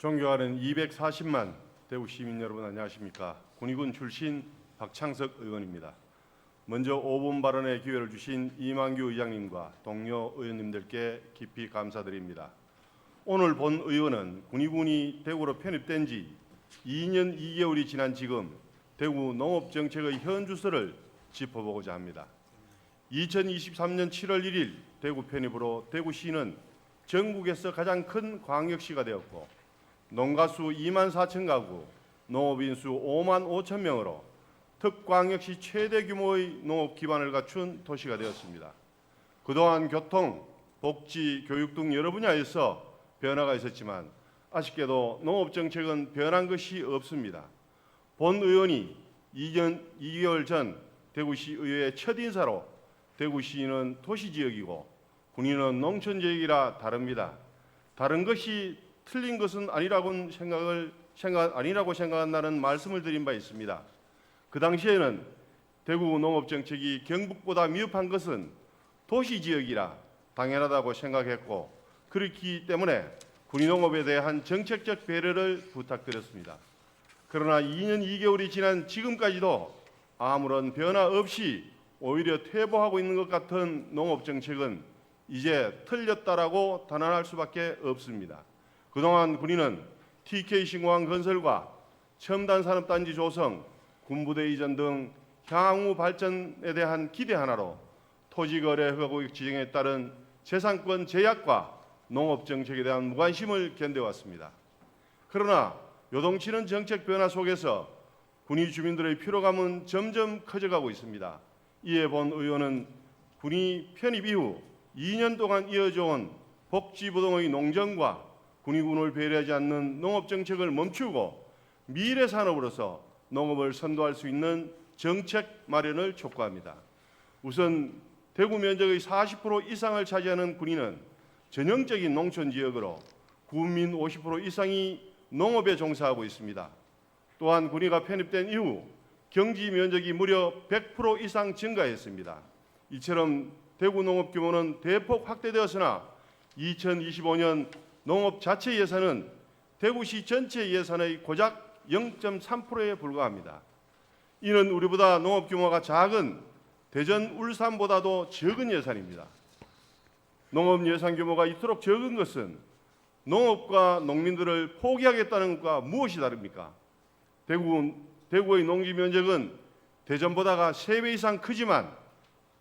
존경하는 240만 대구 시민 여러분 안녕하십니까? 군의군 출신 박창석 의원입니다. 먼저 5분 발언의 기회를 주신 이만규 의장님과 동료 의원님들께 깊이 감사드립니다. 오늘 본 의원은 군의군이 대구로 편입된 지 2년 2개월이 지난 지금 대구 농업 정책의 현 주소를 짚어보고자 합니다. 2023년 7월 1일 대구 편입으로 대구시는 전국에서 가장 큰 광역시가 되었고 농가 수 2만 4천 가구, 농업인 수 5만 5천 명으로 특광역시 최대 규모의 농업 기반을 갖춘 도시가 되었습니다. 그동안 교통, 복지, 교육 등 여러 분야에서 변화가 있었지만 아쉽게도 농업 정책은 변한 것이 없습니다. 본 의원이 2년 2개월 전 대구시 의회 첫 인사로 대구시는 도시 지역이고 군인은 농촌 지역이라 다릅니다. 다른 것이 틀린 것은 아니라고 생각을 생각 아니라고 생각한다는 말씀을 드린 바 있습니다. 그 당시에는 대구 농업 정책이 경북보다 미흡한 것은 도시 지역이라 당연하다고 생각했고 그렇기 때문에 군인농업에 대한 정책적 배려를 부탁드렸습니다. 그러나 2년 2개월이 지난 지금까지도 아무런 변화 없이 오히려 퇴보하고 있는 것 같은 농업 정책은 이제 틀렸다라고 단언할 수밖에 없습니다. 그동안 군인은 TK 신공항 건설과 첨단 산업단지 조성, 군부대 이전 등 향후 발전에 대한 기대 하나로 토지거래 허가구역 지정에 따른 재산권 제약과 농업 정책에 대한 무관심을 견뎌왔습니다. 그러나 요동치는 정책 변화 속에서 군위 주민들의 피로감은 점점 커져가고 있습니다. 이에 본 의원은 군위 편입 이후 2년 동안 이어져온 복지부동의 농정과 군위군을 배려하지 않는 농업 정책을 멈추고 미래 산업으로서 농업을 선도할 수 있는 정책 마련을 촉구합니다. 우선 대구 면적의 40% 이상을 차지하는 군위는 전형적인 농촌 지역으로 국민 50% 이상이 농업에 종사하고 있습니다. 또한 군위가 편입된 이후 경지 면적이 무려 100% 이상 증가했습니다. 이처럼 대구 농업 규모는 대폭 확대되었으나 2025년 농업 자체 예산은 대구시 전체 예산의 고작 0.3%에 불과합니다. 이는 우리보다 농업 규모가 작은 대전, 울산보다도 적은 예산입니다. 농업 예산 규모가 이토록 적은 것은 농업과 농민들을 포기하겠다는 것과 무엇이 다릅니까? 대구, 대구의 농지 면적은 대전보다가 3배 이상 크지만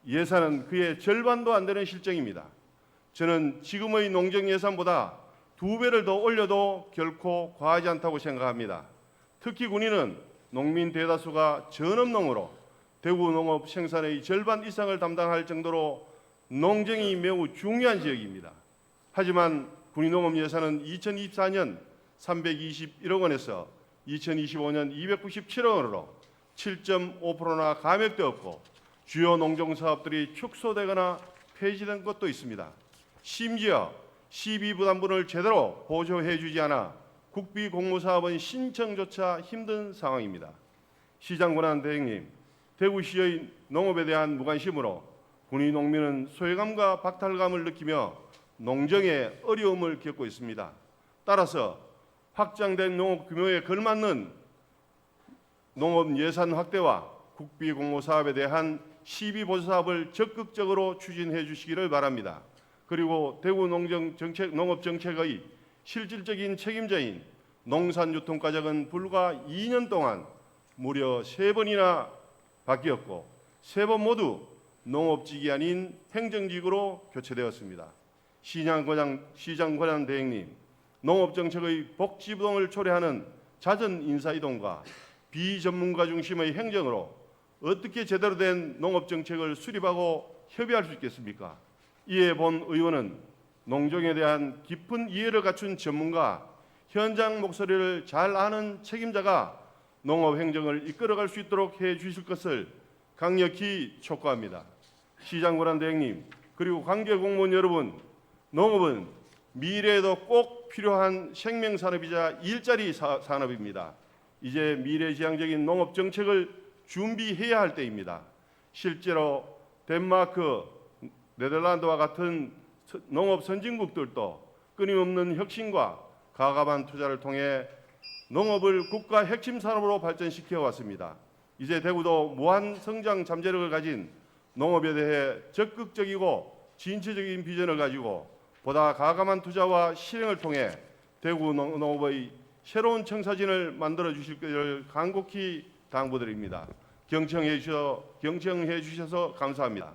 예산은 그의 절반도 안 되는 실정입니다. 저는 지금의 농정 예산보다 두 배를 더 올려도 결코 과하지 않다고 생각합니다. 특히 군인은 농민 대다수가 전업농으로 대구 농업 생산의 절반 이상을 담당할 정도로 농정이 매우 중요한 지역입니다. 하지만 군인농업 예산은 2024년 321억 원에서 2025년 297억 원으로 7.5%나 감액되었고 주요 농정 사업들이 축소되거나 폐지된 것도 있습니다. 심지어 시비 부담분을 제대로 보조해 주지 않아 국비 공모 사업은 신청조차 힘든 상황입니다. 시장 권한 대행님, 대구시의 농업에 대한 무관심으로 군위 농민은 소외감과 박탈감을 느끼며 농정에 어려움을 겪고 있습니다. 따라서 확장된 농업 규모에 걸맞는 농업 예산 확대와 국비 공모 사업에 대한 시비 보조 사업을 적극적으로 추진해 주시기를 바랍니다. 그리고 대구 농정 정책 농업 정책의 실질적인 책임자인 농산유통과정은 불과 2년 동안 무려 세 번이나 바뀌었고 세번 모두 농업직이 아닌 행정직으로 교체되었습니다. 시장 권장 시장 권한 대행님, 농업 정책의 복지부동을 초래하는 잦은 인사 이동과 비전문가 중심의 행정으로 어떻게 제대로 된 농업 정책을 수립하고 협의할 수 있겠습니까? 이에 본 의원은 농정에 대한 깊은 이해를 갖춘 전문가, 현장 목소리를 잘 아는 책임자가 농업 행정을 이끌어갈 수 있도록 해 주실 것을 강력히 촉구합니다. 시장 권한 대행님 그리고 관계 공무원 여러분, 농업은 미래에도 꼭 필요한 생명 산업이자 일자리 사- 산업입니다. 이제 미래지향적인 농업 정책을 준비해야 할 때입니다. 실제로 덴마크, 네덜란드와 같은 서- 농업 선진국들도 끊임없는 혁신과 가감한 투자를 통해 농업을 국가 핵심 산업으로 발전시켜 왔습니다. 이제 대구도 무한 성장 잠재력을 가진 농업에 대해 적극적이고 진취적인 비전을 가지고 보다 가감한 투자와 실행을 통해 대구 농- 농업의 새로운 청사진을 만들어 주실 것을 간곡히 당부드립니다. 경청해 주셔 경청해 주셔서 감사합니다.